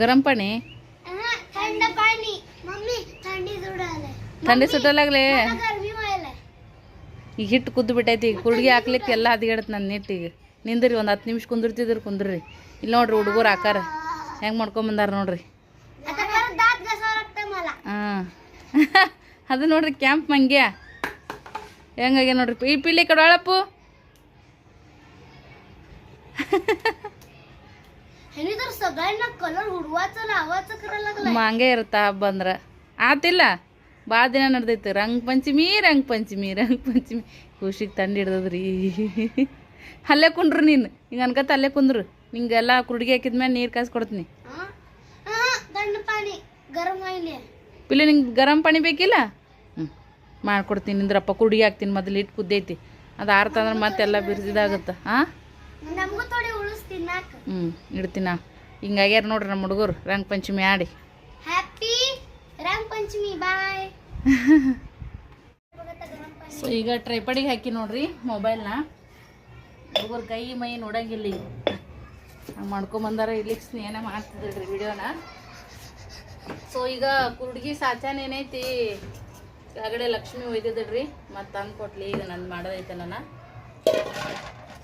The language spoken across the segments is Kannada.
गरम पाणी हा, थंड पाणी मम्मी थंडी सुडायला ಥಂಡಿ ಸುಟ್ಟಲಾಗ್ಲಿ गरमी व्हायला ಈಗ ಹಿಟ್ಟು ಕುದ್ದು ಬಿಟ್ಟೈತಿ ಈಗ ಕುಡ್ಗಿ ಹಾಕ್ಲಿಕ್ಕೆ ಎಲ್ಲ ಹದಿಗೆಡತ್ ನನ್ನ ನೀಟಿಗೆ ನಿಂದ್ರಿ ಒಂದು ಹತ್ತು ನಿಮಿಷ ಕುಂದಿರ್ತಿದ್ರು ಕುಂದ್ರಿ ಇಲ್ಲಿ ನೋಡ್ರಿ ಹುಡುಗರು ಆಕಾರ ಹೆಂಗೆ ಮಾಡ್ಕೊಂಬಂದಾರ ನೋಡ್ರಿ आता परत दात घासावं लागतं मला ಹಾಂ ಅದು ನೋಡ್ರಿ ಕ್ಯಾಂಪ್ ಮಂಗ್ಯ ಹೆಂಗಾಗೆ ನೋಡ್ರಿ ಈ ಪಿಲ್ಲಿ ಕಡೆ ಒಳಪ್ಪು ह्यानी तर सगळ्यांना कलर उडवायचं लावायचं करायला लागलं ಹಂಗೆ ಇರುತ್ತಾ ಹಬ್ಬ ಅಂದ್ರೆ ಆತಿಲ್ಲ ಭಾಳ ದಿನ ನಡ್ದೈತಿ ರಂಗ್ ಪಂಚಮಿ ರಂಗ್ ಪಂಚಮಿ ರಂಗ್ ಪಂಚಮಿ ಖುಷಿಗೆ ತಂಡಿ ಹಿಡ್ದದ್ರಿ ಅಲ್ಲೇ ಕುಂಡ್ರು ನೀನು ಹಿಂಗೆ ಅನ್ಕತ್ತ ಅಲ್ಲೇ ಕುಂದ್ರು ನಿಂಗೆಲ್ಲ ಕುರುಡಿಗೆ ಹಾಕಿದ್ಮೇಲೆ ನೀರು ಕಾಸು ಕೊಡ್ತೀನಿ हा? हा, थंड पाणी गरम व्हायले ಪಿಲ್ಲಿ ನಿಂಗೆ ಗರಂ ಪಾಣಿ ಬೇಕಿಲ್ಲ ಹ್ಞೂ ಮಾಡ್ಕೊಡ್ತೀನಿ ನಿಂದ್ರಪ್ಪ ಕುಡಿಗೆ ಹಾಕ್ತೀನಿ ಮೊದಲು ಇಟ್ಟು ಕುದ್ದೈತಿ ಅದು ಆರ್ತಂದ್ರೆ ಮತ್ತೆಲ್ಲ ಬಿರ್ಸಿದಾಗುತ್ತೆ ಹಾಂ ನಮಗೂ ಥೋಡಿ ಉಳಿಸ್ತೀನಿ ನಾಕ. ಹ್ಞೂ ಇಡ್ತೀನ. ಹಿಂಗಾಗ್ಯಾರ ನೋಡ್ರಿ ನಮ್ಮ ಹುಡುಗರು ರಂಗ ಪಂಚಮಿ ಆಡಿ. ಹ್ಯಾಪಿ ರಂಗ್ ಪಂಚಮಿ ಬಾಯ್ ಸೊ ಈಗ ಟ್ರೈಪಡಿಗೆ ಹಾಕಿ ನೋಡ್ರಿ ಮೊಬೈಲ್ನ ಹುಡುಗರು ಕೈ ಮೈ ನೋಡಂಗಿಲ್ಲ ಈಗ. ಹಂಗೆ ಮಾಡ್ಕೊಂಬಂದಾರ ಇಲ್ಲಿ ಸ್ನೇಹ ಮಾಡ್ತಿದ್ರಿ ವಿಡಿಯೋನ. ಸೊ ಈಗ ಕುರುಡ್ಗಿ ಸಾಚಾನ ಏನೈತಿ? ಕೆಳಗಡೆ ಲಕ್ಷ್ಮಿ ಒಯ್ದಿದ್ರಿ ಮತ್ತು ತಂದು ಕೊಟ್ಲಿ ಈಗ ನಂದು ಮಾಡೋದೈತೆ ನಾನು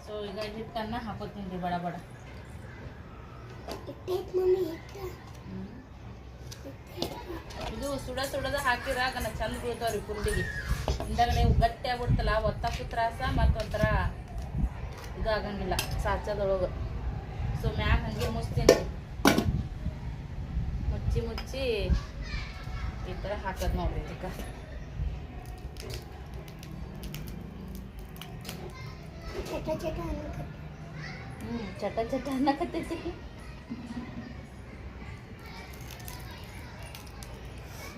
ಸೊ ಈಗ ಹಿಟ್ಟನ್ನು ಹಾಕೋತೀನಿ ರೀ ಬಡ ಬಡ. ಇದು ಸುಡ ಸುಡದ ಹಾಕಿದಾಗ ನಾ ಚಂದ ಬೀಳ್ತಾವ್ರಿ ಕುರುಡಿಗೆ ಹಿಂದಗಡೆ ಗಟ್ಟಿ ಆಗ್ಬಿಡ್ತಲ್ಲ ಒತ್ತಕ್ಕೂ ತ್ರಾಸ ಮತ್ತೊಂಥರ ಇದು ಆಗಂಗಿಲ್ಲ ಸಾಚದೊಳಗೆ. ಸೊ ಮ್ಯಾಗ ಹಂಗೆ ಮುಚ್ತೀನಿ. ಮುಚ್ಚಿ ಮುಚ್ಚಿ ಈ ಥರ ಹಾಕೋದು ನೋಡ್ರಿ ಇದಕ್ಕೆ ಚಟ ಚಟ ಅನ್ನಕತ್ತ ಹ್ಞೂ ಚಟ ಚಟ ಅನ್ನಕತ್ತೈತಿ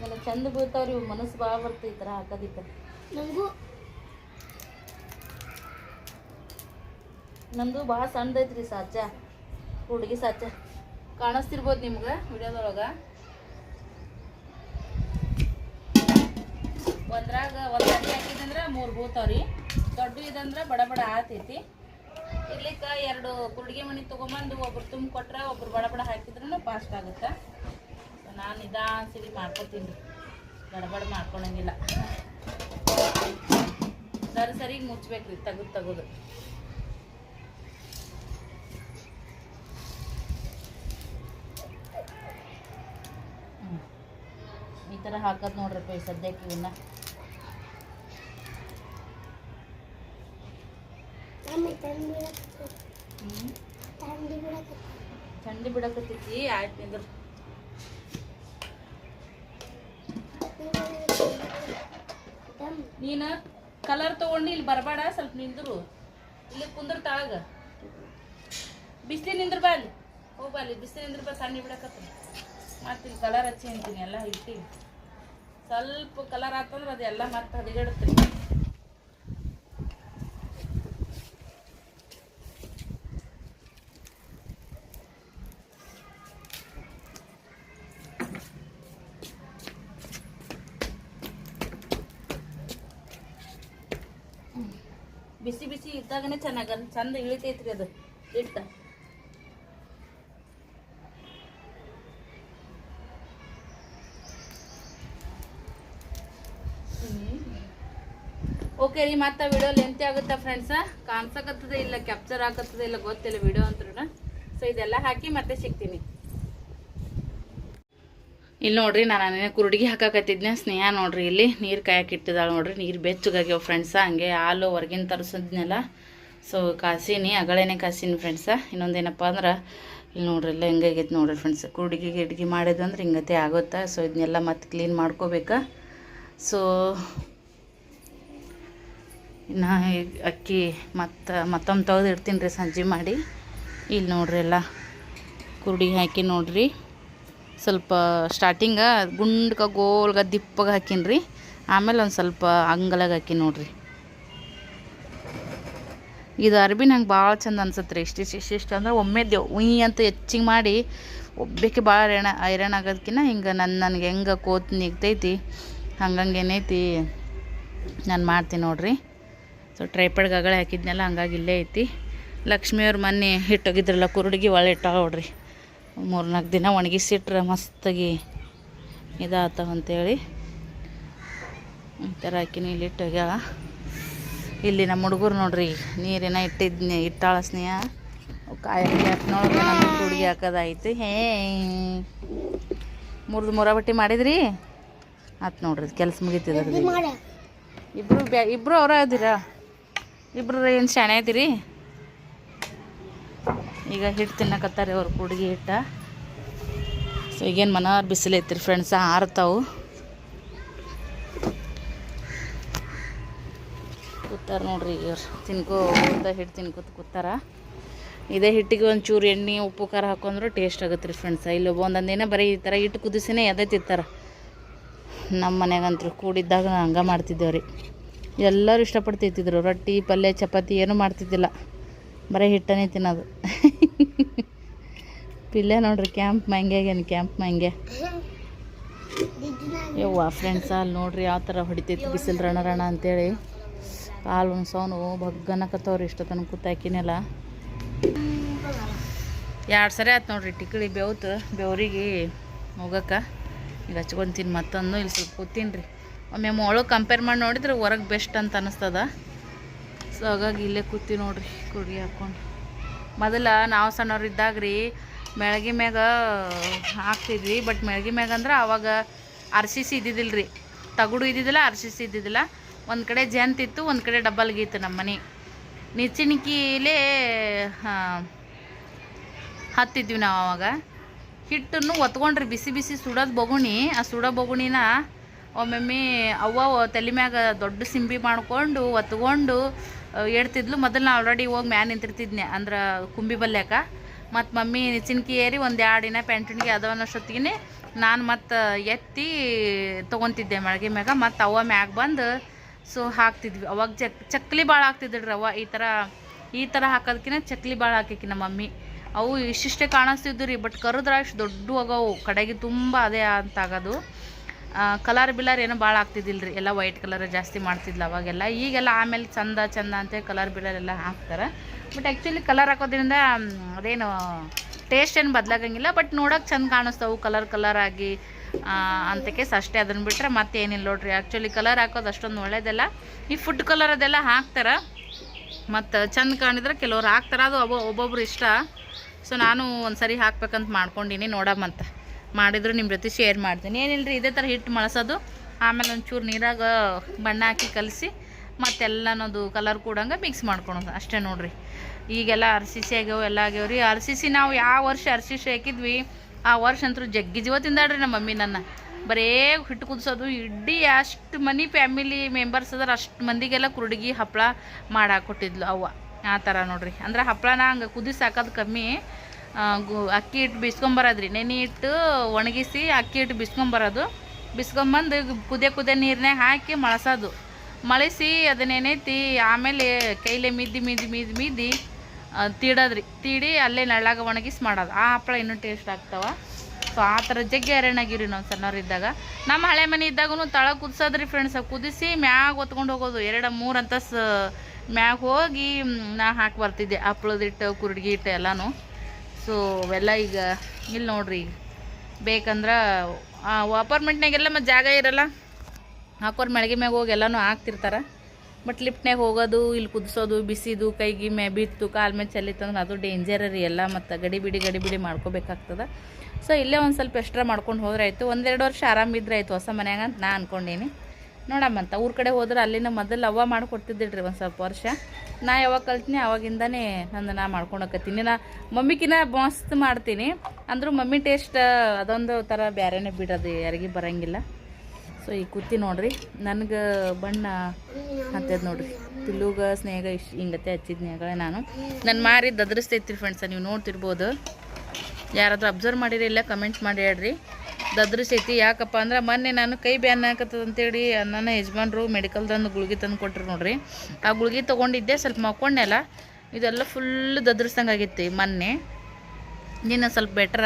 ಎಲ್ಲ ಚಂದ ಬೀಳ್ತಾವ್ರಿ ಮನಸ್ಸು ಭಾಳ ಬರ್ತೈತೆ ಈ ಥರ ಹಾಕೋದಿಕ್ಕೆ ನಮಗೂ ನಂದು ಭಾಳ ಸಣ್ಣದೈತ್ರಿ ಸಾಚ ಹುಡುಗಿ ಸಾಚ ಕಾಣಿಸ್ತಿರ್ಬೋದು ನಿಮ್ಗೆ ವಿಡಿಯೋದೊಳಗೆ. ಒಂದ್ರಾಗ ಒಂದು ಅಡಿ ಹಾಕಿದಂದ್ರೆ ಮೂರು ಬೂತಾವ್ರಿ. ದೊಡ್ಡ ಇದಂದ್ರೆ ಬಡ ಬಡ ಆತೈತಿ. ಇರ್ಲಿಕ್ಕ ಎರಡು ಕುಡ್ಗೆ ಮಣಿ ತೊಗೊಂಬಂದು ಒಬ್ರು ತುಂಬ ಕೊಟ್ರೆ ಒಬ್ರು ಬಡ ಬಡ ಹಾಕಿದ್ರೂ ಫಾಸ್ಟ್ ಆಗುತ್ತೆ. ನಾನು ಸಿಡಿ ಮಾಡ್ಕೊತೀನಿ. ಬಡ ಗಡಬಡ ಮಾಡ್ಕೊಳಂಗಿಲ್ಲ. ಸರಿ ಸರಿಗೆ ಮುಚ್ಬೇಕ್ರಿ, ತೆಗೆದು ತೆಗೆದು. ಈ ಥರ ಹಾಕೋದು ನೋಡ್ರಪ್ಪ ಈ ಸದ್ಯಕ್ಕೆ ಇವನ್ನ ಮಮ್ಮಿ ತಂದು ಬಿಡಕತ್ತ ಹ್ಮ್. ತಂದು ಬಿಡಕತ್ತ ಥಂಡಿ ಬಿಡಕತ್ತೈತಿ ಆಯ್ತು ನಿಂದ್ರು. ನೀನು ಕಲರ್ ತಗೊಂಡು ಇಲ್ಲಿ ಬರಬೇಡ, ಸ್ವಲ್ಪ ನಿಂದ್ರು. ಇಲ್ಲಿ ಕುಂದ್ರ ತಾಗ ಬಿಸಿಲಿ ನಿಂದ್ರ ಬಾ ಅಲ್ಲಿ. ಹೋಗ್ ಬಿಸಿಲು ನಿಂದ್ರ ಬಾ ಸಣ್ಣ ಬಿಡಕತ್ತ. ಮತ್ತೆ ಇಲ್ಲಿ ಕಲರ್ ಹಚ್ಚಿ ಅಂತೀನಿ, ಎಲ್ಲ ಇಟ್ಟಿ ಸ್ವಲ್ಪ ಕಲರ್ ಆತಂದ್ರೆ ಅದೆಲ್ಲ ಮತ್ತೆ ಹದಿಗೆಡುತ್ತೆ. ಬಿಸಿ ಬಿಸಿ ಇದ್ದಾಗನೆ ಚೆನ್ನಾಗ ಚಂದ ಇಳಿತೈತ್ರಿ ಅದು. ಹಿಟ್ಟ ಓಕೆ ರೀ, ಮತ್ತೆ ವಿಡಿಯೋ ಲೆಂತಿ ಆಗುತ್ತಾ ಫ್ರೆಂಡ್ಸ ಕಾಣ್ಸಕತ್ತದ ಇಲ್ಲ ಕ್ಯಾಪ್ಚರ್ ಆಗತ್ತದ ಇಲ್ಲ ಗೊತ್ತಿಲ್ಲ ವಿಡಿಯೋ ಅಂತ ಸೊ ಇದೆಲ್ಲ ಹಾಕಿ ಮತ್ತೆ ಸಿಗ್ತೀನಿ. ಇಲ್ಲಿ ನೋಡ್ರಿ ನಾನು ನೆನೆ ಕುರುಡಿಗೆ ಹಾಕಾಕತ್ತಿದ್ನೆ, ಸ್ನೇಹ ನೋಡ್ರಿ ಇಲ್ಲಿ, ನೀರು ಕಾಯಕ್ಕೆ ಇಟ್ಟಿದ್ದಾಳೆ ನೋಡ್ರಿ, ನೀರು ಬೆಚ್ಚಗಾಗ್ಯಾವ ಫ್ರೆಂಡ್ಸ ಹಂಗೆ ಹಾಲು ಹೊರಗಿನ ತರಿಸಿದ್ನೆಲ್ಲ. ಸೊ ಕಾಸಿನಿ, ಅಗಳೇನೆ ಕಾಸಿನಿ ಫ್ರೆಂಡ್ಸ ಇನ್ನೊಂದೇನಪ್ಪ ಅಂದ್ರೆ, ಇಲ್ಲಿ ನೋಡ್ರಿ, ಎಲ್ಲ ಹೆಂಗಾಗೈತೆ ನೋಡ್ರಿ ಫ್ರೆಂಡ್ಸ್ ಕುರುಡಿಗೆ ಗಿಡ್ಗಿ ಮಾಡಿದಂದ್ರೆ ಹಿಂಗತೆ ಆಗುತ್ತೆ ಸೊ ಇದನ್ನೆಲ್ಲ ಮತ್ತೆ ಕ್ಲೀನ್ ಮಾಡ್ಕೋಬೇಕಾ. ಸೊ ಇನ್ನು ಅಕ್ಕಿ ಮತ್ತು ಮತ್ತೊಮ್ಮೆ ತೆಗೆದು ಇಡ್ತೀನಿ ರೀ ಸಂಜೆ ಮಾಡಿ. ಇಲ್ಲಿ ನೋಡ್ರಿ ಎಲ್ಲ, ಕುರುಡಿಗೆ ಹಾಕಿ ನೋಡ್ರಿ. ಸ್ವಲ್ಪ ಸ್ಟಾರ್ಟಿಂಗ ಗುಂಡ್ಕ ಗೋಲ್ಗ ದಿಪ್ಪಗೆ ಹಾಕೀನಿ ರೀ ಆಮೇಲೆ ಒಂದು ಸ್ವಲ್ಪ ಅಂಗಲಾಗ ಹಾಕಿ ನೋಡ್ರಿ. ಇದು ಅರ್ಬಿ ನಂಗೆ ಭಾಳ ಚಂದ ಅನ್ಸತ್ತೆ ರೀ ಇಷ್ಟು ಇಷ್ಟು ಇಷ್ಟು ಅಂದ್ರೆ ಒಮ್ಮೆ ದೇವ್ ಉಯ್ ಅಂತ ಹೆಚ್ಚಿಗೆ ಮಾಡಿ ಒಬ್ಬಕ್ಕೆ ಭಾಳ ಹೈರಾಣ ಹೈರಾಣ ಆಗೋದಕ್ಕಿಂತ ಹಿಂಗೆ ನನ್ನ ನನಗೆ ಹೆಂಗೆ ಕೋತ್ ನಿಗ್ತೈತಿ, ಹಂಗಂಗೆ ಏನೈತಿ ನಾನು ಮಾಡ್ತೀನಿ ನೋಡ್ರಿ. ಸೊ ಟ್ರೈಪಡ್ಗೆ ಗಗಳ ಹಾಕಿದ್ನೆಲ್ಲ ಹಂಗಾಗಿ ಇಲ್ಲೇ ಐತಿ. ಲಕ್ಷ್ಮಿಯವ್ರ ಮನೆ ಹಿಟ್ಟೋಗಿದ್ರಲ್ಲ, ಕುರುಡಿಗೆ ಒಳ್ಳೆ ಇಟ್ಟಾಳ ನೋಡ್ರಿ. ಮೂರ್ನಾಲ್ಕು ದಿನ ಒಣಗಿಸಿಟ್ರೆ ಮಸ್ತಾಗಿ ಇದಾಗ್ತಾವ ಅಂತೇಳಿ ಈ ಥರ ಹಾಕಿನಿ ಇಲ್ಲಿ ಇಟ್ಟೋಗ್ಯಾವ ಇಲ್ಲಿ ನಮ್ಮ ಹುಡುಗರು ನೋಡ್ರಿ, ನೀರಿನ ಇಟ್ಟಿದ್ನಿ, ಇಟ್ಟಾಳ ಸ್ನೇಹ. ಕಾಯಿ ನೋಡ್ರಿ, ನಮ್ಮ ಹುಡುಗಿ ಹಾಕೋದಾಯ್ತು. ಹೇ, ಮುರಿದು ಮೂರ ಬಟ್ಟೆ ಮಾಡಿದ್ರಿ? ಆತು ನೋಡ್ರಿ ಕೆಲಸ ಮುಗಿತಿದ್ರಿ ಇಬ್ಬರು ಬ್ಯಾ ಇಬ್ಬರು ಅವರ ಇದ್ದೀರಾ ಇಬ್ಬರು ಏನು ಶಾಣೆ ಇದ್ದೀರಿ ಈಗ ಹಿಟ್ಟು ತಿನ್ನಕತ್ತಾರೆ ಅವ್ರ ಕುಡ್ಗಿ ಹಿಟ್ಟ. ಸೊ ಈಗೇನು ಮನಾರ್ ಬಿಸಿಲು ಐತ್ರಿ ಫ್ರೆಂಡ್ಸ ಆರ್ತಾವು ಕೂತಾರ ನೋಡ್ರಿ ಇವ್ರು. ತಿನ್ಕೋತ ಹಿಟ್ಟು ತಿನ್ಕೋತ ಕೂತಾರ. ಇದೇ ಹಿಟ್ಟಿಗೆ ಒಂದು ಚೂರು ಎಣ್ಣೆ, ಉಪ್ಪು, ಖಾರ ಹಾಕೊಂಡ್ರು ಟೇಸ್ಟ್ ಆಗುತ್ತೆ ರೀ ಫ್ರೆಂಡ್ಸ ಇಲ್ಲಿ ಒಂದೊಂದು ದಿನ ಬರೀ ಈ ಥರ ಹಿಟ್ಟು ಕುದಿಸಿನೇ ಎದೆ ತಿಂತಾರೆ. ನಮ್ಮ ಮನೆಗಂತರು ಕೂಡಿದ್ದಾಗ ಹಂಗೆ ಮಾಡ್ತಿದ್ದೇವೆ ರೀ ಎಲ್ಲರೂ ಇಷ್ಟಪಟ್ಟು ತಿಂತಿದ್ರು ರೊಟ್ಟಿ, ಪಲ್ಯ, ಚಪಾತಿ ಏನೂ ಮಾಡ್ತಿದ್ದಿಲ್ಲ. ಬರೀ ಹಿಟ್ಟನೇ ತಿನ್ನೋದು. ಪಿಲ್ಲೆ ನೋಡ್ರಿ, ಕ್ಯಾಂಪ್ ಮಂಗ್ಯಾಗೇನು ಕ್ಯಾಂಪ್ ಮಂಗೆ ಯವ್ವ ಫ್ರೆಂಡ್ಸ್ ಅಲ್ಲಿ ನೋಡ್ರಿ, ಯಾವ ಥರ ಹೊಡಿತೈತಿ ಬಿಸಿಲು ರಣ ರಣ ಅಂತೇಳಿ. ಕಾಲು ಉಣ್ಸೋನು ಸೌನು ಬಗ್ಗನಕತ್ತವ್ರಿ ಇಷ್ಟ ತನಕ ಕೂತಾಕಿನೆಲ್ಲ. ಎರಡು ಸರಿ ಆಯ್ತು ನೋಡ್ರಿ, ಟಿಕ್ಳಿ ಬೆವ್ತು, ಬೆವ್ರಿಗೆ ಹೋಗಕ್ಕೆ. ಈಗ ಹಚ್ಕೊಂತೀನಿ ಮತ್ತೊಂದು, ಇಲ್ಲಿ ಸ್ವಲ್ಪ ಕೂತೀನಿ ರೀ ಒಮ್ಮೆ ಒಳಗೆ ಕಂಪೇರ್ ಮಾಡಿ ನೋಡಿದ್ರೆ ಹೊರಗೆ ಬೆಸ್ಟ್ ಅಂತ ಅನ್ನಿಸ್ತದ ಸೊ ಹಾಗಾಗಿ ಇಲ್ಲೇ ಕೂತಿ ನೋಡ್ರಿ ಕುಡಿ ಹಾಕ್ಕೊಂಡು ಮೊದಲ ನಾವು ಸಣ್ಣವ್ರು ಇದ್ದಾಗ ರೀ ಮೆಳಗಿ ಮ್ಯಾಗ ಹಾಕ್ತಿದ್ವಿ ಬಟ್ ಮೆಳಗಿ ಮ್ಯಾಗ ಅಂದ್ರೆ ಅವಾಗ ಅರ್ಸಿಸಿ ಇದ್ದಿದ್ದಿಲ್ಲ ರೀ ತಗಡು ಇದ್ದಿದ್ದಿಲ್ಲ, ಅರ್ಸಿಸಿ ಇದ್ದಿದ್ದಿಲ್ಲ. ಒಂದು ಕಡೆ ಜಂತಿತ್ತು ಒಂದು ಕಡೆ ಡಬ್ಬಲ್ ಗೀತು ನಮ್ಮ ಮನೆ. ನಿಚ್ಚಿಣಿಕಿಲೇ ಹತ್ತಿದ್ವಿ ನಾವು ಅವಾಗ. ಹಿಟ್ಟನ್ನು ಒತ್ಕೊಂಡ್ರಿ, ಬಿಸಿ ಬಿಸಿ ಸುಡೋದು ಬೊಗುಣಿ. ಆ ಸುಡೋ ಬೊಗುಣಿನ ಒಮ್ಮೊಮ್ಮೆ ಅವ್ವ ತಲೆ ಮ್ಯಾಗ ದೊಡ್ಡ ಸಿಂಬಿ ಮಾಡಿಕೊಂಡು, ಒತ್ಕೊಂಡು ಏಡ್ತಿದ್ಲು ಮೊದಲು ನಾ ಆಲ್ರೆಡಿ ಹೋಗಿ ಮ್ಯಾನ್ ನಿಂತಿರ್ತಿದ್ನೆ ಅಂದ್ರೆ ಕುಂಬಿ ಬಲ್ಯಾಕ. ಮತ್ತು ಮಮ್ಮಿ ಚಿನ್ಕಿ ಏರಿ ಒಂದು ಎರಡು ದಿನ ಪೆಂಟಿನ್ಗೆ ಅದವನ್ನಷ್ಟೊತ್ತಿಗೆ ನಾನು ಮತ್ತು, ಎತ್ತಿ ತೊಗೊತಿದ್ದೆ ಮಳಗೆ ಮ್ಯಾಗ, ಮತ್ತು ಅವ ಮ್ಯಾಗ ಬಂದು ಸೊ ಹಾಕ್ತಿದ್ವಿ. ಅವಾಗ ಚಕ್, ಚಕ್ಲಿ ಭಾಳ ಹಾಕ್ತಿದ್ರಿ ಅವ ಈ ಥರ ಈ ಥರ ಹಾಕೋದಕ್ಕಿಂತ ಚಕ್ಲಿ ಭಾಳ ಹಾಕಿಕ್ಕಿ ನಮ್ಮ ಮಮ್ಮಿ. ಅವು ಇಷ್ಟಿಷ್ಟೇ ಕಾಣಿಸ್ತಿದ್ವು ರೀ, ಬಟ್ ಕರೆದ್ರೆ ಅಷ್ಟು ದೊಡ್ಡ ಹೋಗವು, ಕಡೆಗೆ ತುಂಬ ಅದೇ ಅಂತ ಆಗೋದು. ಕಲರ್ ಬಿಲರ್ ಏನೋ ಭಾಳ ಆಗ್ತಿದ್ದಿಲ್ಲ ರೀ ಎಲ್ಲ ವೈಟ್ ಕಲರ್ ಜಾಸ್ತಿ ಮಾಡ್ತಿದ್ಲ ಅವಾಗೆಲ್ಲ. ಈಗೆಲ್ಲ ಆಮೇಲೆ ಚಂದ ಚಂದ ಅಂತ ಕಲರ್ ಬಿಲರ್ ಎಲ್ಲ ಹಾಕ್ತಾರೆ. ಬಟ್ ಆ್ಯಕ್ಚುಲಿ ಕಲರ್ ಹಾಕೋದ್ರಿಂದ ಅದೇನು ಟೇಸ್ಟ್ ಏನು ಬದಲಾಗಂಗಿಲ್ಲ. ಬಟ್ ನೋಡೋಕೆ ಚಂದ ಕಾಣಿಸ್ತವು. ಕಲರ್ ಕಲರ್ ಆಗಿ ಆ, ಕೇಸ್ ಅಷ್ಟೇ ಅದನ್ನು ಬಿಟ್ಟರೆ ಮತ್ತೇನಿಲ್ಲ ನೋಡ್ರಿ. ಆ್ಯಕ್ಚುಲಿ ಕಲರ್ ಹಾಕೋದು ಅಷ್ಟೊಂದು ಒಳ್ಳೇದಲ್ಲ. ಈ ಫುಡ್ ಕಲರ್ ಅದೆಲ್ಲ ಹಾಕ್ತಾರೆ. ಮತ್ತು ಚಂದ ಕಾಣಿದ್ರೆ ಕೆಲವ್ರು ಹಾಕ್ತಾರೆ. ಅದು ಒಬ್ಬ ಒಬ್ಬೊಬ್ರು ಇಷ್ಟ. ಸೊ ನಾನು ಒಂದು ಸರಿ ಹಾಕ್ಬೇಕಂತ ಮಾಡ್ಕೊಂಡೀನಿ. ನೋಡಮ್ಮಂತ ಮಾಡಿದ್ರು ನಿಮ್ಮ ಜೊತೆ ಶೇರ್ ಮಾಡ್ತೀನಿ. ಏನಿಲ್ಲ ರೀ ಇದೇ ಥರ ಹಿಟ್ಟು ಮಳಸೋದು. ಆಮೇಲೆ ಒಂಚೂರು ನೀರಾಗ ಬಣ್ಣ ಹಾಕಿ ಕಲಸಿ, ಮತ್ತೆಲ್ಲನದು ಕಲರ್ ಕೂಡಂಗೆ ಮಿಕ್ಸ್ ಮಾಡ್ಕೊಳೋದು. ಅಷ್ಟೇ ನೋಡ್ರಿ. ಈಗೆಲ್ಲ ಅರ್ಸಿಸಿ ಆಗ್ಯಾವ, ಎಲ್ಲ ಆಗ್ಯಾವ ರೀ. ಅರ್ಸಿಸಿ ನಾವು ಯಾವ ವರ್ಷ ಅರ್ಸಿಸಿ ಹಾಕಿದ್ವಿ, ಆ ವರ್ಷ ಅಂತೂ ಜಗ್ಗಿ ಜೀವ ತಿಂದಾಡ್ರಿ ನಮ್ಮ ಮಮ್ಮಿ ನನ್ನ. ಬರೇ ಹಿಟ್ಟು ಕುದಿಸೋದು, ಇಡೀ ಅಷ್ಟು ಮನಿ ಫ್ಯಾಮಿಲಿ ಮೆಂಬರ್ಸ್ ಅದಾರ, ಅಷ್ಟು ಮಂದಿಗೆಲ್ಲ ಕುರುಡುಗಿ ಹಪ್ಪಳ ಮಾಡಾಕೊಟ್ಟಿದ್ಲು ಅವ್ವ. ಆ ಥರ ನೋಡ್ರಿ. ಅಂದ್ರೆ ಹಪ್ಪಳನ ಹಂಗೆ ಕುದಿಸಿ ಹಾಕೋದು ಕಮ್ಮಿ ಗು, ಅಕ್ಕಿ ಹಿಟ್ಟು ಬಿಸ್ಕೊಂಬರೋದ್ರಿ. ನೆನೆ ಇಟ್ಟು ಒಣಗಿಸಿ ಅಕ್ಕಿ ಹಿಟ್ಟು ಬಿಸ್ಕೊಂಬರೋದು. ಬಿಸ್ಕೊಂಬಂದು ಕುದೇ ಕುದೇ ನೀರನ್ನೇ ಹಾಕಿ ಮಳಸೋದು. ಮಳಿಸಿ ಅದನ್ನೇನೈತಿ ಆಮೇಲೆ ಕೈಲೇ ಮಿದ್ದಿ ಮಿದ್ದಿ ಮಿದ್ದಿ ಮಿದ್ದಿ ತೀಡೋದ್ರಿ. ತೀಡಿ ಅಲ್ಲೇ ನಳ್ಳಾಗ ಒಣಗಿಸಿ ಮಾಡೋದು. ಆ ಹಪ್ಪಳ ಇನ್ನೂ ಟೇಸ್ಟ್ ಆಗ್ತಾವ. ಸೊ ಆ ಥರ ಜಗ್ಗಿ ಹೈರಾಣಾಗಿರಿ ನಾವು ಸಣ್ಣವರಿದ್ದಾಗ. ನಮ್ಮ ಹಳೆ ಮನೆ ಇದ್ದಾಗೂ ತಳ ಕುದಿಸೋದ್ರಿ ಫ್ರೆಂಡ್ಸ್ ಕುದಿಸಿ ಮ್ಯಾಗ ಹೊತ್ಕೊಂಡು ಹೋಗೋದು. ಎರಡು ಮೂರು ಅಂತ ಮ್ಯಾಗ ಹೋಗಿ ನಾ ಹಾಕಿ ಬರ್ತಿದ್ದೆ. ಹಪ್ಳದ ಹಿಟ್ಟು, ಕುರುಡ್ಗಿ ಹಿಟ್ಟು ಎಲ್ಲನೂ. ಸೊ ಅವೆಲ್ಲ ಈಗ ಇಲ್ಲಿ ನೋಡ್ರಿ ಬೇಕಂದ್ರೆ ಅಪಾರ್ಟ್ಮೆಂಟ್ನಾಗೆಲ್ಲ ಮತ್ತು ಜಾಗ ಇರಲ್ಲ. ಹಾಕೋರು ಮಳಿಗೆ ಮ್ಯಾಗ ಹೋಗಿ ಎಲ್ಲನೂ ಹಾಕ್ತಿರ್ತಾರೆ. ಬಟ್ ಲಿಫ್ಟ್ನಾಗ ಹೋಗೋದು ಇಲ್ಲಿ ಕುದಿಸೋದು, ಬಿಸಿದು, ಕೈಗೆ ಮೇ ಬಿತ್ತು ಕಾಲು ಮೇಲೆ ಚೆಲ್ಲಿತ್ತಂದ್ರೆ ಅದು ಡೇಂಜರ್ ರೀ ಎಲ್ಲ. ಮತ್ತು ಗಡಿ ಬಿಡಿ ಗಡಿ ಬಿಡಿ ಮಾಡ್ಕೋಬೇಕಾಗ್ತದೆ. ಸೊ ಇಲ್ಲೇ ಒಂದು ಸ್ವಲ್ಪ ಎಕ್ಸ್ಟ್ರಾ ಮಾಡ್ಕೊಂಡು ಹೋದ್ರೆ ಆಯಿತು ಒಂದೆರಡು ವರ್ಷ ಆರಾಮಿದ್ರೆ ಆಯಿತು ಹೊಸ ಮನ್ಯಾಗ ಅಂತ ನಾ ಅನ್ಕೊಂಡೀನಿ. ನೋಡಮ್ಮಂತ ಊರ ಕಡೆ ಹೋದ್ರೆ ಅಲ್ಲಿನ ಮೊದಲು ಅವ್ವ ಮಾಡಿಕೊಡ್ತಿದ್ದಿಲ್ರಿ ಒಂದು ಸ್ವಲ್ಪ ವರ್ಷ. ನಾ ಯಾವಾಗ ಕಲ್ತೀನಿ ಅವಾಗಿಂದನೇ ನಂದು ನಾ ಮಾಡ್ಕೊಂಡು ಹೋಗತ್ತೀನಿ ನಾ ಮಮ್ಮಿಕಿನ ಮಸ್ತ್ ಮಾಡ್ತೀನಿ. ಅಂದರೂ ಮಮ್ಮಿ ಟೇಸ್ಟ್ ಅದೊಂದು ಥರ ಬೇರೆನೇ ಬಿಡೋದು, ಯಾರಿಗೂ ಬರಂಗಿಲ್ಲ. ಸೊ ಈಗ ಕುತ್ತಿ ನೋಡ್ರಿ, ನನಗೆ ಬಣ್ಣ ಹತ್ತದ ನೋಡ್ರಿ. ಪಿಲ್ಲುಗ ಸ್ನೇಹ ಇಶ್ ಹಿಂಗತ್ತೆ ಹಚ್ಚಿದ್ನ್ಯಾಗ ನಾನು. ನನ್ನ ಮಾರಿ ದದ್ರಿಸ್ತೈತ್ರಿ ಫ್ರೆಂಡ್ಸ ನೀವು ನೋಡ್ತಿರ್ಬೋದು. ಯಾರಾದರೂ ಅಬ್ಸರ್ವ್ ಮಾಡಿರಿ ಇಲ್ಲ ಕಮೆಂಟ್ ಮಾಡಿ ಹೇಳ್ರಿ. ದದ್ರಿಸೈತಿ ಯಾಕಪ್ಪ ಅಂದ್ರೆ ಮೊನ್ನೆ ನಾನು ಕೈ ಬ್ಯಾನ್ ಹಾಕತ್ತದ ಅಂತೇಳಿ ನನ್ನ ಯಜಮಾನ್ರು ಮೆಡಿಕಲ್ದಂದು ಗುಳಿಗೆ ತಂದು ಕೊಟ್ಟರು ನೋಡ್ರಿ. ಆ ಗುಳಿಗೆ ತೊಗೊಂಡಿದ್ದೆ, ಸ್ವಲ್ಪ ಮಕ್ಕೊಂಡೆಲ್ಲ ಇದೆಲ್ಲ ಫುಲ್ ದದ್ರಿಸ್ದಂಗೆ ಆಗೈತಿ ಮೊನ್ನೆ. ನಿನ್ನ ಸ್ವಲ್ಪ ಬೆಟ್ರ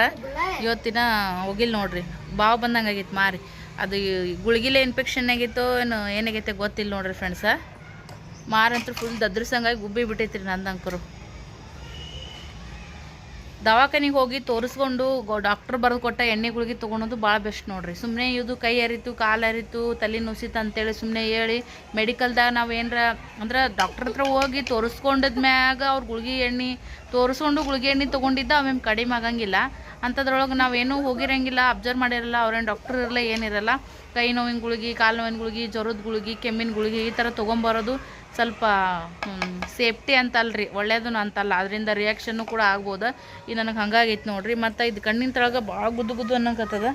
ಇವತ್ತಿನ ಹೋಗಿಲ್ಲ ನೋಡ್ರಿ. ಬಾವು ಬಂದಂಗೆ ಆಗೈತಿ ಮಾರಿ. ಅದು ಗುಳಿಗಿಲೆ ಇನ್ಫೆಕ್ಷನ್ ಆಗಿತ್ತೋ ಏನು, ಏನಾಗೈತೆ ಗೊತ್ತಿಲ್ಲ ನೋಡ್ರಿ ಫ್ರೆಂಡ್ಸ ಮಾರಂತೂ ಫುಲ್ ದದ್ರಿಸಂಗಾಗಿ ಗುಬ್ಬಿ ಬಿಟ್ಟೈತ್ರಿ ನಂದಂಕರು ದವಾಖಾನಿಗೆ ಹೋಗಿ ತೋರಿಸ್ಕೊಂಡು ಡಾಕ್ಟರ್ ಬರೆದು ಕೊಟ್ಟ ಎಣ್ಣೆ ಗುಳಿಗೆ ತೊಗೊಳೋದು ಭಾಳ ಬೆಸ್ಟ್ ನೋಡ್ರಿ. ಸುಮ್ಮನೆ ಇದು ಕೈ ಅರಿತು ಕಾಲು ಅರಿತು ತಲೆ ನುಸಿತು ಅಂತೇಳಿ ಸುಮ್ಮನೆ ಹೇಳಿ ಮೆಡಿಕಲ್ದಾಗ ನಾವು ಏನರ ಅಂದ್ರೆ ಡಾಕ್ಟ್ರ್ ಹತ್ರ ಹೋಗಿ ಮ್ಯಾಗ ಅವ್ರು ಗುಳಿಗೆ ಎಣ್ಣೆ ತೋರಿಸ್ಕೊಂಡು ಗುಳಿಗೆ ಎಣ್ಣೆ ತೊಗೊಂಡಿದ್ದ ಅವೇನು ಕಡಿಮೆ ಆಗಂಗಿಲ್ಲ. ಅಂಥದ್ರೊಳಗೆ ನಾವೇನೂ ಹೋಗಿರಂಗಿಲ್ಲ ಅಬ್ಸರ್ವ್ ಮಾಡಿರಲ್ಲ, ಅವ್ರೇನು ಡಾಕ್ಟ್ರ್ ಇರಲ್ಲ. ಏನಿರಲ್ಲ ಕೈ ನೋವಿನ ಗುಳಿಗೆ, ಕಾಲು ನೋವಿನ ಗುಳಿಗೆ, ಜ್ವರದ ಗುಳಿಗೆ, ಕೆಮ್ಮಿನ ಗುಳಿಗೆ ಈ ಥರ ತೊಗೊಂಬರೋದು. ಸ್ವಲ್ಪ ಸೇಫ್ಟಿ ಅಂತಲ್ರಿ ಒಳ್ಳೇದು ಅಂತಲ್ಲ. ಅದರಿಂದ ರಿಯಾಕ್ಷನ್ನು ಕೂಡ ಆಗ್ಬೋದು. ಇದು ನನಗೆ ಹಂಗಾಗೈತೆ ನೋಡಿರಿ. ಮತ್ತು ಇದು ಕಣ್ಣಿನ ತೊಳಗೆ ಭಾಳ ಗುದ್ದು ಗುದ್ದು ಅನ್ನೋಕತ್ತದ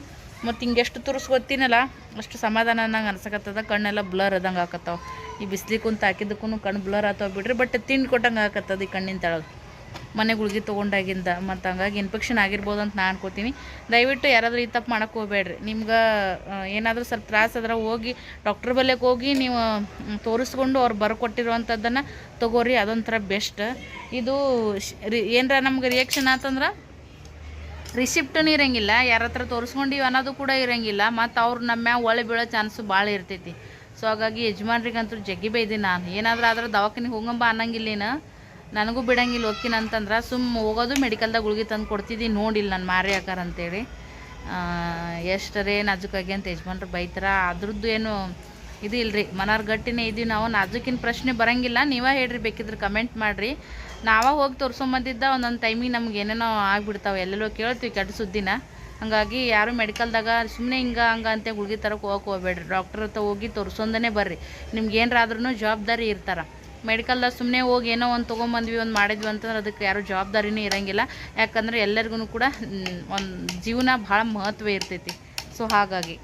ಮತ್ತು ಹಿಂಗೆಷ್ಟು ತುರ್ಸ್ಕೊತೀನಲ್ಲ ಅಷ್ಟು ಸಮಾಧಾನ ಅನ್ನಂಗೆ ಅನ್ಸಕತ್ತದ. ಕಣ್ಣೆಲ್ಲ ಬ್ಲರ್ ಆದಂಗೆ ಆಕತ್ತಾವ. ಈ ಬಿಸಿಲಿ ಕುಂತ ಹಾಕಿದ್ದಕ್ಕೂ ಕಣ್ಣು ಬ್ಲರ್ ಆತಾವ ಬಿಡ್ರಿ. ಬಟ್ ತಿಂಡಿ ಕೊಟ್ಟಂಗೆ ಆಕತ್ತದ ಈ ಕಣ್ಣಿನ ತಳಗ. ಮನೆ ಗುಳಿಗೆ ತೊಗೊಂಡಾಗಿಂದ ಮತ್ತು ಹಂಗಾಗಿ ಇನ್ಫೆಕ್ಷನ್ ಆಗಿರ್ಬೋದು ಅಂತ ನಾನು ಅನ್ಕೋತೀನಿ. ದಯವಿಟ್ಟು ಯಾರಾದರೂ ಈ ತಪ್ಪು ಮಾಡೋಕ್ಕೆ ಹೋಗ್ಬೇಡ್ರಿ. ನಿಮ್ಗೆ ಏನಾದರೂ ಸ್ವಲ್ಪ ತ್ರಾಸ ಆದ್ರೆ ಹೋಗಿ ಡಾಕ್ಟ್ರ್ ಬಲ್ಯಕ್ಕೆ ಹೋಗಿ ನೀವು ತೋರಿಸ್ಕೊಂಡು ಅವ್ರು ಬರ್ಕೊಟ್ಟಿರುವಂಥದ್ದನ್ನು ತೊಗೋರಿ, ಅದೊಂಥರ ಬೆಸ್ಟ್. ಇದು ಏನರ ನಮ್ಗೆ ರಿಯಾಕ್ಷನ್ ಆತಂದ್ರೆ ರಿಸಿಪ್ಟೂ ಇರೋಂಗಿಲ್ಲ ಯಾರ ಹತ್ರ ತೋರಿಸ್ಕೊಂಡಿವಿ ಅನ್ನೋದು ಕೂಡ ಇರೋಂಗಿಲ್ಲ, ಮತ್ತು ಅವ್ರು ನಮ್ಮ ಮ್ಯಾಗ ಒಳೆ ಬೀಳೋ ಚಾನ್ಸು ಭಾಳ ಇರ್ತೈತಿ. ಸೊ ಹಾಗಾಗಿ ಯಜಮಾನ್ರಿಗಂತೂ ಜಗ್ಗಿ ಬೈದಿ ನಾನು. ಏನಾದರೂ ಆದ್ರೆ ದವಾಖಾನಿಗೆ ಹೋಗಂಬ ಅನ್ನಂಗಿಲ್ಲೇನ? ನನಗೂ ಬಿಡಂಗಿಲ್ಲ ಹೋಗ್ತೀನಿ ಅಂತಂದ್ರೆ ಸುಮ್ಮ ಹೋಗೋದು ಮೆಡಿಕಲ್ದಾಗ ಗುಳಿಗೆ ತಂದು ಕೊಡ್ತಿದ್ದೀನಿ ನೋಡಿಲ್ಲ ನಾನು ಮಾರಿ ಹಾಕಾರ ಅಂತೇಳಿ ಎಷ್ಟರೇ ನಾಜುಕಾಗಿ ಅಂತ ಯಜಮಾನ್ರು ಬೈತಾರ, ಅದ್ರದ್ದು ಏನು ಇದು ಇಲ್ರಿ, ಮನಾರ್ ಗಟ್ಟಿನೇ ಇದೀವಿ ನಾವು, ನಾಜುಕಿನ ಪ್ರಶ್ನೆ ಬರಂಗಿಲ್ಲ, ನೀವೇ ಹೇಳ್ರಿ ಬೇಕಿದ್ರೆ ಕಮೆಂಟ್ ಮಾಡಿರಿ. ನಾವೇ ಹೋಗಿ ತೋರಿಸ್ಕೊಂಬಂದಿದ್ದ ಒಂದೊಂದು ಟೈಮಿಗೆ ನಮ್ಗೆ ಏನೇನೋ ಆಗಿಬಿಡ್ತಾವೆ, ಎಲ್ಲೆಲ್ಲೋ ಕೇಳ್ತೀವಿ ಕೆಟ್ಟ ಸುದ್ದಿನ. ಹಾಗಾಗಿ ಯಾರು ಮೆಡಿಕಲ್ದಾಗ ಸುಮ್ಮನೆ ಹಿಂಗೆ, ಹಂಗೆ ಅಂತ ಗುಳಿಗೆ ತರಕ್ಕೆ ಹೋಗಕ್ಕೆ ಹೋಗ್ಬೇಡ್ರಿ. ಡಾಕ್ಟರ್ ಹತ್ರ ಹೋಗಿ ತೋರ್ಸೊಂದನೇ ಬರ್ರಿ. ನಿಮ್ಗೆ ಏನಾರಾದ್ರೂ ಜವಾಬ್ದಾರಿ ಇರ್ತಾರೆ. ಮೆಡಿಕಲ್ದಾಗ ಸುಮ್ಮನೆ ಹೋಗಿ ಏನೋ ಒಂದು ತೊಗೊಂಬಂದ್ವಿ ಒಂದು ಮಾಡಿದ್ವಿ ಅಂತಂದ್ರೆ ಅದಕ್ಕೆ ಯಾರು ಜವಾಬ್ದಾರಿನೂ ಇರಂಗಿಲ್ಲ. ಯಾಕಂದ್ರೆ ಎಲ್ಲರಿಗೂ ಕೂಡ ಒಂದು ಜೀವನ ಭಾಳ ಮಹತ್ವ ಇರ್ತೈತಿ. ಸೊ ಹಾಗಾಗಿ.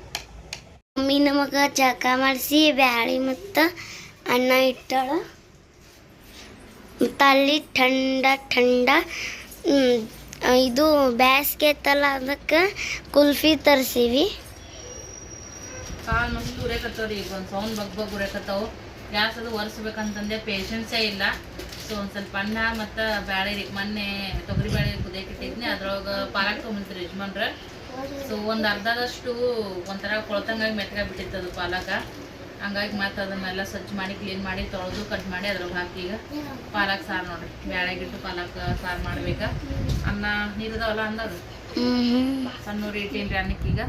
ಮಮ್ಮಿ ನಮಗೆ ಚಕ ಮಾಡಿಸಿ ಬ್ಯಾಳಿ ಮತ್ತು ಅನ್ನ ಇಟ್ಟಾಳ. ಮತ್ತು ಅಲ್ಲಿ ಥಂಡ ಥಂಡ ಇದು ಬ್ಯಾಸ್ಗೆ ಐತಲ್ಲ ಅದಕ್ಕೆ ಕುಲ್ಫಿ ತರಿಸೀವಿ. ಕಾಲು ಸೌಂಡ್ ಬಗ್ ಬಗ್ ಉರೇಕತ್ತಾವು ಗ್ಯಾಸ್ ಅದು ಒರೆಸ್ಬೇಕಂತಂದೆ ಪೇಷನ್ಸೇ ಇಲ್ಲ. ಸೊ ಒಂದು ಸ್ವಲ್ಪ ಅನ್ನ ಮತ್ತು ಬ್ಯಾಳೆ ರೀ, ಮೊನ್ನೆ ತೊಗರಿ ಬೇಳೆ ಕುದಿಯಕಿಟ್ಟಿದ್ನಿ ಅದ್ರೊಳಗೆ ಪಾಲಕ್ ತೊಗೊಂಬಂತ್ರಿ ಯಜಮಾನ್ರ. ಸೊ ಒಂದು ಅರ್ಧದಷ್ಟು ಒಂಥರ ಕೊಳ್ತಂಗಾಗಿ ಮೆತ್ತಗೆ ಬಿಟ್ಟಿತ್ತು ಅದು ಪಾಲಕ. ಹಂಗಾಗಿ ಮತ್ತೆ ಅದನ್ನೆಲ್ಲ ಸ್ವಚ್ಛ ಮಾಡಿ ಕ್ಲೀನ್ ಮಾಡಿ ತೊಳೆದು ಕಟ್ ಮಾಡಿ ಅದ್ರೊಳಗೆ ಹಾಕಿ ಈಗ ಪಾಲಕ್ ಸಾರು ನೋಡ್ರಿ. ಬ್ಯಾಳೆಗಿಟ್ಟು ಪಾಲಕ್ ಸಾರು ಮಾಡ್ಬೇಕಾ. ಅನ್ನ ನೀರದವಲ್ಲ ಅಂದರು ಸಣ್ಣ ಸಣ್ಣೂರು ಇಟ್ಟೀನಿ ಅನ್ನಕ್ಕೆ ಈಗ.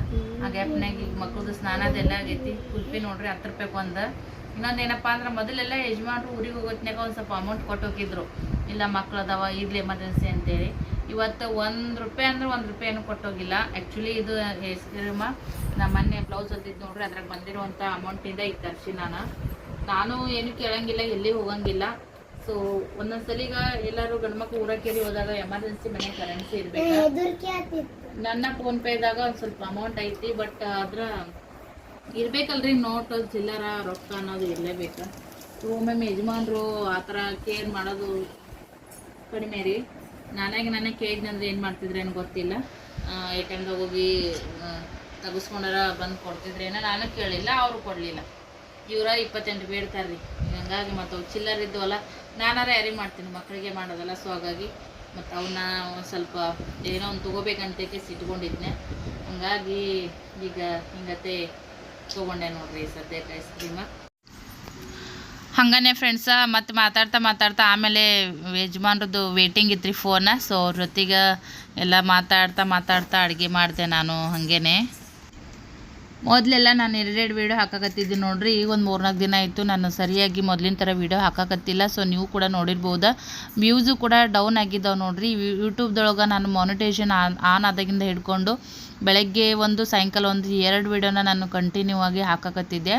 ಆ ಗ್ಯಾಪ್ನಾಗ ಈಗ ಮಕ್ಳದ್ದು ಸ್ನಾನ ಅದೆಲ್ಲ ಆಗೈತಿ. ಕುಲ್ಪಿ ನೋಡ್ರಿ ಹತ್ತು ರೂಪಾಯಿ ಒಂದು. ಇನ್ನೊಂದು ಏನಪ್ಪ ಅಂದ್ರೆ ಮೊದಲೆಲ್ಲ ಯಜಮಾನ್ರು ಊರಿಗೆ ಹೋಗೋತ್ನಾಗ ಒಂದು ಸ್ವಲ್ಪ ಅಮೌಂಟ್ ಕೊಟ್ಟು ಹೋಗಿದ್ರು ಇಲ್ಲ ಮಕ್ಳು ಅದಾವ ಇರ್ಲಿ ಎಮರ್ಜೆನ್ಸಿ ಅಂತೇಳಿ. ಇವತ್ತು ಒಂದು ರೂಪಾಯಿ ಅಂದ್ರೆ ಒಂದು ರೂಪಾಯಿ ಏನು ಕೊಟ್ಟೋಗಿಲ್ಲ. ಆ್ಯಕ್ಚುಲಿ ಇದು ಹೆಸರಮ್ಮ ನಮ್ಮ ಮೊನ್ನೆ ಬ್ಲೌಸ್ ಹೊಲ್ದಿದ್ದು ನೋಡ್ರಿ ಅದ್ರಾಗ ಬಂದಿರುವಂಥ ಅಮೌಂಟಿಂದ ಇತ್ತು ತರ್ಸಿ ನಾನು. ನಾನು ಏನು ಕೇಳಂಗಿಲ್ಲ ಎಲ್ಲಿ ಹೋಗಂಗಿಲ್ಲ. ಸೊ ಒಂದೊಂದ್ಸಲ ಈಗ ಎಲ್ಲರೂ ಗಂಡ್ಮಕ್ಳು ಊರಕ್ಕೇರಿ ಹೋದಾಗ ಎಮರ್ಜೆನ್ಸಿ ಮನೆ ಕರೆನ್ಸಿ ಇರ್ಬೇಕು? ನನ್ನ ಫೋನ್ ಪೇದಾಗ ಒಂದು ಸ್ವಲ್ಪ ಅಮೌಂಟ್ ಐತಿ ಬಟ್ ಅದ್ರ ಇರ್ಬೇಕಲ್ರಿ, ನೋಟ್, ಚಿಲ್ಲರ, ರೊಕ್ಕ ಅನ್ನೋದು ಇರಲೇಬೇಕು ಒಮ್ಮೊಮ್ಮೆ ಯಜಮಾನ್ರು ಆ ಥರ ಕೇರ್ ಮಾಡೋದು ಕಡಿಮೆ ರೀ. ನಾನಾಗಿ ನಾನೇ ಕೇಳಿದ್ನಂದ್ರೆ ಏನು ಮಾಡ್ತಿದ್ರೇನು ಗೊತ್ತಿಲ್ಲ. ಎ ಟೈಮ್ದಾಗ ಹೋಗಿ ತಗಸ್ಕೊಂಡಾರ ಬಂದು ಕೊಡ್ತಿದ್ರೇನೋ ನಾನು ಕೇಳಿಲ್ಲ, ಅವರು ಕೊಡಲಿಲ್ಲ. ಇವರ ಇಪ್ಪತ್ತೆಂಟು ಬೇಡ್ತಾರೆ ರೀ. ಹಂಗಾಗಿ ಮತ್ತು ಅವು ಚಿಲ್ಲರ್ ಇದ್ದವಲ್ಲ ನಾನಾರ ಯಾರಿಗೆ ಮಾಡ್ತೀನಿ ಮಕ್ಕಳಿಗೆ ಮಾಡೋದಲ್ಲ ಸೊ ಹಾಗಾಗಿ ಮತ್ತು ಅವನ್ನ ಸ್ವಲ್ಪ ಏನೋ ಒಂದು ತೊಗೋಬೇಕಂತಕ್ಕೆ ಸಿಟ್ಕೊಂಡಿದ್ನೆ. ಹಂಗಾಗಿ ಈಗ ಹಿಂಗತೆ ತೊಗೊಂಡೆ ನೋಡ್ರಿ ಸದ್ಯಕ್ಕೆ ಐಸ್ ಕ್ರೀಮ ಹಂಗನೆ ಫ್ರೆಂಡ್ಸ ಮತ್ತು ಮಾತಾಡ್ತಾ ಮಾತಾಡ್ತಾ ಆಮೇಲೆ ಯಜಮಾನ್ರದ್ದು ವೇಟಿಂಗ್ ಇತ್ತು ರೀ ಫೋನ ಸೊ ಅವ್ರ ಜೊತೆಗೆ ಎಲ್ಲ ಮಾತಾಡ್ತಾ ಮಾತಾಡ್ತಾ ಅಡುಗೆ ಮಾಡಿದೆ ನಾನು ಹಾಗೇನೆ. ಮೊದಲೆಲ್ಲ ನಾನು ಎರಡೆರಡು ವೀಡಿಯೋ ಹಾಕಕತ್ತಿದ್ದೆ ನೋಡ್ರಿ, ಈಗ ಒಂದು ಮೂರ್ನಾಲ್ಕು ದಿನ ಆಯಿತು ನಾನು ಸರಿಯಾಗಿ ಮೊದಲಿನ ಥರ ವೀಡಿಯೋ ಹಾಕಕತ್ತಿಲ್ಲ ಸೊ ನೀವು ಕೂಡ ನೋಡಿರ್ಬೋದು. ವ್ಯೂಸು ಕೂಡ ಡೌನ್ ಆಗಿದ್ದಾವೆ ನೋಡ್ರಿ, ಯೂಟ್ಯೂಬ್ದೊಳಗೆ ನಾನು ಮಾನಿಟೇಷನ್ ಆನ್ ಆನ್ ಆದಾಗಿಂದ ಹಿಡ್ಕೊಂಡು ಬೆಳಗ್ಗೆ ಒಂದು, ಸಾಯಂಕಾಲ ಒಂದು ಎರಡು ವೀಡಿಯೋನ ನಾನು ಕಂಟಿನ್ಯೂ ಆಗಿ ಹಾಕಕತ್ತಿದ್ದೆ.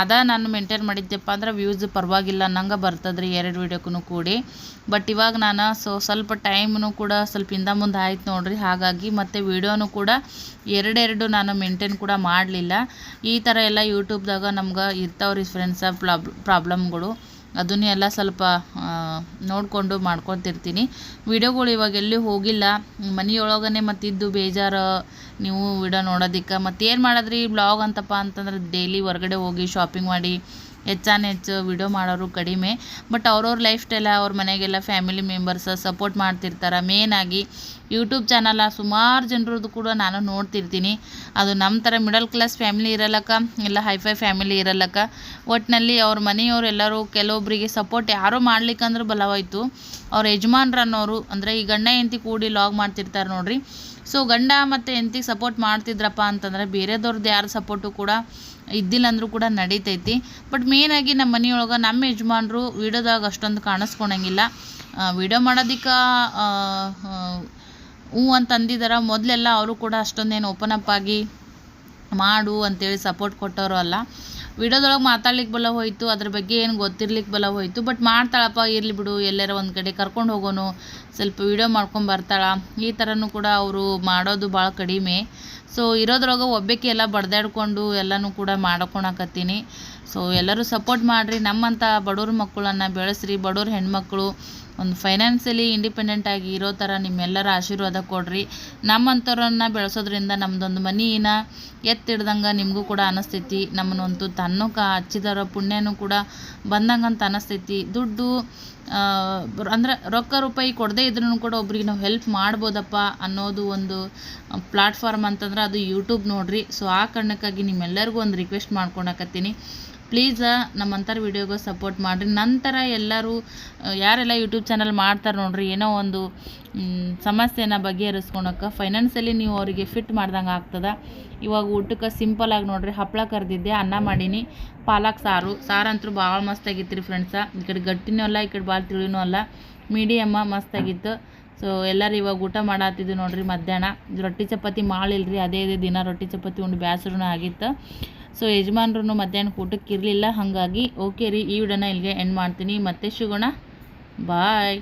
ಅದ ನಾನು ಮೇಂಟೈನ್ ಮಾಡಿದ್ದೆಪ್ಪ ಅಂದ್ರೆ ವ್ಯೂಸ್ ಪರವಾಗಿಲ್ಲ, ನಂಗೆ ಬರ್ತದ್ರಿ ಎರಡು ವೀಡಿಯೋಕ್ಕೂ ಕೂಡಿ. ಬಟ್ ಇವಾಗ ನಾನು ಸೊ ಸ್ವಲ್ಪ ಟೈಮ್ನು ಕೂಡ ಸ್ವಲ್ಪ ಹಿಂದೆ ಮುಂದೆ ಆಯ್ತು ನೋಡ್ರಿ. ಹಾಗಾಗಿ ಮತ್ತು ವೀಡಿಯೋನು ಕೂಡ ಎರಡೆರಡು ನಾನು ಮೇಂಟೈನ್ ಕೂಡ ಮಾಡಲಿಲ್ಲ. ಈ ಥರ ಎಲ್ಲ ಯೂಟ್ಯೂಬ್ದಾಗ ನಮ್ಗೆ ಇರ್ತಾವ್ರಿ ಫ್ರೆಂಡ್ಸ ಪ್ರಾಬ್ ಪ್ರಾಬ್ಲಮ್ಗಳು ಅದನ್ನು ಎಲ್ಲ ಸ್ವಲ್ಪ ನೋಡಿಕೊಂಡು ಮಾಡ್ಕೊತಿರ್ತೀನಿ ವಿಡಿಯೋಗಳು ಇವಾಗ ಎಲ್ಲೂ ಹೋಗಿಲ್ಲ. ಮನೆಯೊಳಗನೆ ಮತ್ತಿದ್ದು ಬೇಜಾರು ನೀವು ವಿಡಿಯೋ ನೋಡೋದಕ್ಕೆ. ಮತ್ತೇನು ಮಾಡಿದ್ರಿ? ಬ್ಲಾಗ್ ಅಂತಪ್ಪ ಅಂತಂದ್ರೆ ಡೈಲಿ ಹೊರಗಡೆ ಹೋಗಿ ಶಾಪಿಂಗ್ ಮಾಡಿ ಹೆಚ್ಚಾನ ಹೆಚ್ಚು ವಿಡಿಯೋ ಮಾಡೋರು ಕಡಿಮೆ. ಬಟ್ ಅವ್ರವ್ರ ಲೈಫ್ ಸ್ಟೈಲ ಅವ್ರ ಮನೆಗೆಲ್ಲ ಫ್ಯಾಮಿಲಿ ಮೆಂಬರ್ಸ್ ಸಪೋರ್ಟ್ ಮಾಡ್ತಿರ್ತಾರೆ. ಮೇನಾಗಿ ಯೂಟ್ಯೂಬ್ ಚಾನಲ ಸುಮಾರು ಜನರದ್ದು ಕೂಡ ನಾನು ನೋಡ್ತಿರ್ತೀನಿ. ಅದು ನಮ್ಮ ಥರ ಮಿಡಲ್ ಕ್ಲಾಸ್ ಫ್ಯಾಮಿಲಿ ಇರಲ್ಲಕ್ಕ ಇಲ್ಲ ಹೈಫೈ ಫ್ಯಾಮಿಲಿ ಇರಲ್ಲಕ್ಕ ಒಟ್ಟಿನಲ್ಲಿ ಅವ್ರ ಮನೆಯವ್ರು ಎಲ್ಲರೂ ಕೆಲವೊಬ್ಬರಿಗೆ ಸಪೋರ್ಟ್ ಯಾರೋ ಮಾಡ್ಲಿಕ್ಕಂದ್ರೆ ಬಲವಾಯಿತು. ಅವ್ರ ಯಜಮಾನ್ರು ಅನ್ನೋರು ಅಂದರೆ ಈ ಗಂಡ ಹೆಂಡತಿ ಕೂಡಿ ಲಾಗ್ ಮಾಡ್ತಿರ್ತಾರೆ ನೋಡ್ರಿ. ಸೊ ಗಂಡ ಮತ್ತು ಹೆಂಡತಿಗೆ ಸಪೋರ್ಟ್ ಮಾಡ್ತಿದ್ರಪ್ಪ ಅಂತಂದರೆ ಬೇರೆದವ್ರದ್ದು ಯಾರು ಸಪೋರ್ಟು ಕೂಡ ಇದ್ದಿಲ್ಲ ಅಂದರೂ ಕೂಡ ನಡೀತೈತಿ. ಬಟ್ ಮೇನಾಗಿ ನಮ್ಮ ಮನೆಯೊಳಗೆ ನಮ್ಮ ಯಜಮಾನ್ರು ವೀಡಿಯೋದಾಗ ಅಷ್ಟೊಂದು ಕಾಣಿಸ್ಕೊಳಂಗಿಲ್ಲ ವಿಡಿಯೋ ಮಾಡೋದಕ್ಕೆ ಹ್ಞೂ ಅಂತ ಅಂದಿದಾರ. ಮೊದಲೆಲ್ಲ ಅವರು ಕೂಡ ಅಷ್ಟೊಂದೇನು ಓಪನ್ ಅಪ್ ಆಗಿ ಮಾಡು ಅಂತೇಳಿ ಸಪೋರ್ಟ್ ಕೊಟ್ಟವರು ಅಲ್ಲ. ವಿಡಿಯೋದೊಳಗೆ ಮಾತಾಡ್ಲಿಕ್ಕೆ ಬಲ ಹೋಯಿತು, ಅದ್ರ ಬಗ್ಗೆ ಏನು ಗೊತ್ತಿರ್ಲಿಕ್ಕೆ ಬಲ ಹೋಯಿತು. ಬಟ್ ಮಾಡ್ತಾಳಪ್ಪ, ಇರಲಿ ಬಿಡು, ಎಲ್ಲಾರ ಒಂದು ಕಡೆ ಕರ್ಕೊಂಡು ಹೋಗೋನು. ಸ್ವಲ್ಪ ವಿಡಿಯೋ ಮಾಡ್ಕೊಂಡು ಬರ್ತಾಳ. ಈ ಥರನೂ ಕೂಡ ಅವರು ಮಾಡೋದು ಭಾಳ ಕಡಿಮೆ. ಸೊ ಇರೋದ್ರೊಳಗೆ ಒಬ್ಬಾಕಿ ಎಲ್ಲ ಬಡ್ದಾಡ್ಕೊಂಡು ಎಲ್ಲನೂ ಕೂಡ ಮಾಡ್ಕೊಳಕತ್ತೀನಿ ಸೊ ಎಲ್ಲರೂ ಸಪೋರ್ಟ್ ಮಾಡಿರಿ. ನಮ್ಮಂಥ ಬಡವ್ರ ಮಕ್ಕಳನ್ನು ಬೆಳೆಸ್ರಿ. ಬಡವ್ರ ಹೆಣ್ಮಕ್ಳು ಒಂದು ಫೈನಾನ್ಸಿಯಲಿ ಇಂಡಿಪೆಂಡೆಂಟ್ ಆಗಿ ಇರೋ ಥರ ನಿಮ್ಮೆಲ್ಲರ ಆಶೀರ್ವಾದ ಕೊಡ್ರಿ. ನಮ್ಮಂಥವ್ರನ್ನ ಬೆಳೆಸೋದ್ರಿಂದ ನಮ್ಮದೊಂದು ಮನಿನ ಎತ್ತಿಡ್ದಂಗೆ ನಿಮಗೂ ಕೂಡ ಅನಿಸ್ತೈತಿ. ನಮ್ಮನ್ನೊಂದು ಕ ಹಚ್ಚಿದವರ ಪುಣ್ಯನೂ ಕೂಡ ಬಂದಂಗಂತ ಅನಿಸ್ತೈತಿ. ದುಡ್ಡು ಅಂದ್ರೆ ರೊಕ್ಕ ರೂಪಾಯಿ ಕೊಡದೇ ಇದ್ರೂ ಕೂಡ ಒಬ್ರಿಗೆ ನಾವು ಹೆಲ್ಪ್ ಮಾಡ್ಬೋದಪ್ಪ ಅನ್ನೋದು ಒಂದು ಪ್ಲಾಟ್ಫಾರ್ಮ್ ಅಂತಂದ್ರೆ ಅದು ಯೂಟ್ಯೂಬ್ ನೋಡ್ರಿ. ಸೊ ಆ ಕಾರಣಕ್ಕಾಗಿ ನಿಮ್ಮೆಲ್ಲರಿಗೂ ಒಂದು ರಿಕ್ವೆಸ್ಟ್ ಮಾಡ್ಕೊಳಕತ್ತೀನಿ ಪ್ಲೀಸ್ ನಮ್ಮಂಥರ ವಿಡಿಯೋಗೆ ಸಪೋರ್ಟ್ ಮಾಡಿರಿ. ನಂತರ ಎಲ್ಲರೂ ಯಾರೆಲ್ಲ ಯೂಟ್ಯೂಬ್ ಚಾನಲ್ ಮಾಡ್ತಾರೆ ನೋಡ್ರಿ, ಏನೋ ಒಂದು ಸಮಸ್ಯೆನ ಬಗೆಹರಿಸ್ಕೊಳಕ್ಕೆ ಫೈನಾನ್ಸಲ್ಲಿ ನೀವು ಅವರಿಗೆ ಫಿಟ್ ಮಾಡ್ದಂಗೆ ಆಗ್ತದೆ. ಇವಾಗ ಊಟಕ್ಕೆ ಸಿಂಪಲಾಗಿ ನೋಡ್ರಿ ಹಪ್ಪಳ ಕರೆದಿದ್ದೆ, ಅನ್ನ ಮಾಡೀನಿ, ಪಾಲಕ್ ಸಾರು. ಸಾರಂತೂ ಭಾಳ ಮಸ್ತಾಗಿತ್ತು ರೀ ಫ್ರೆಂಡ್ಸ ಈ ಕಡೆ ಗಟ್ಟಿನೂ ಅಲ್ಲ, ಈ ಕಡೆ ಭಾಳ ತಿಳಿನೂ ಅಲ್ಲ. ಮೀಡಿಯಮ್ಮ ಮಸ್ತಾಗಿತ್ತು ಸೊ ಎಲ್ಲರೂ ಇವಾಗ ಊಟ ಮಾಡತ್ತಿದ್ದು ನೋಡ್ರಿ ಮಧ್ಯಾಹ್ನ. ರೊಟ್ಟಿ ಚಪಾತಿ ಮಾಡಿಲ್ರಿ, ಅದೇ ಇದೇ ದಿನ ರೊಟ್ಟಿ ಚಪಾತಿ ಉಂಡು ಬೇಸರನೂ ಆಗಿತ್ತು. ಸೊ ಯಜಮಾನ್ರು ಮಧ್ಯಾಹ್ನಕ್ಕೆ ಊಟಕ್ಕೆ ಇರಲಿಲ್ಲ ಹಾಗಾಗಿ ಓಕೆ ರೀ, ಈ ವಿಡನ ಇಲ್ಲಿಗೆ ಎಂಡ್ ಮಾಡ್ತೀನಿ. ಮತ್ತೆ ಸಿಗೋಣ ಬಾಯ್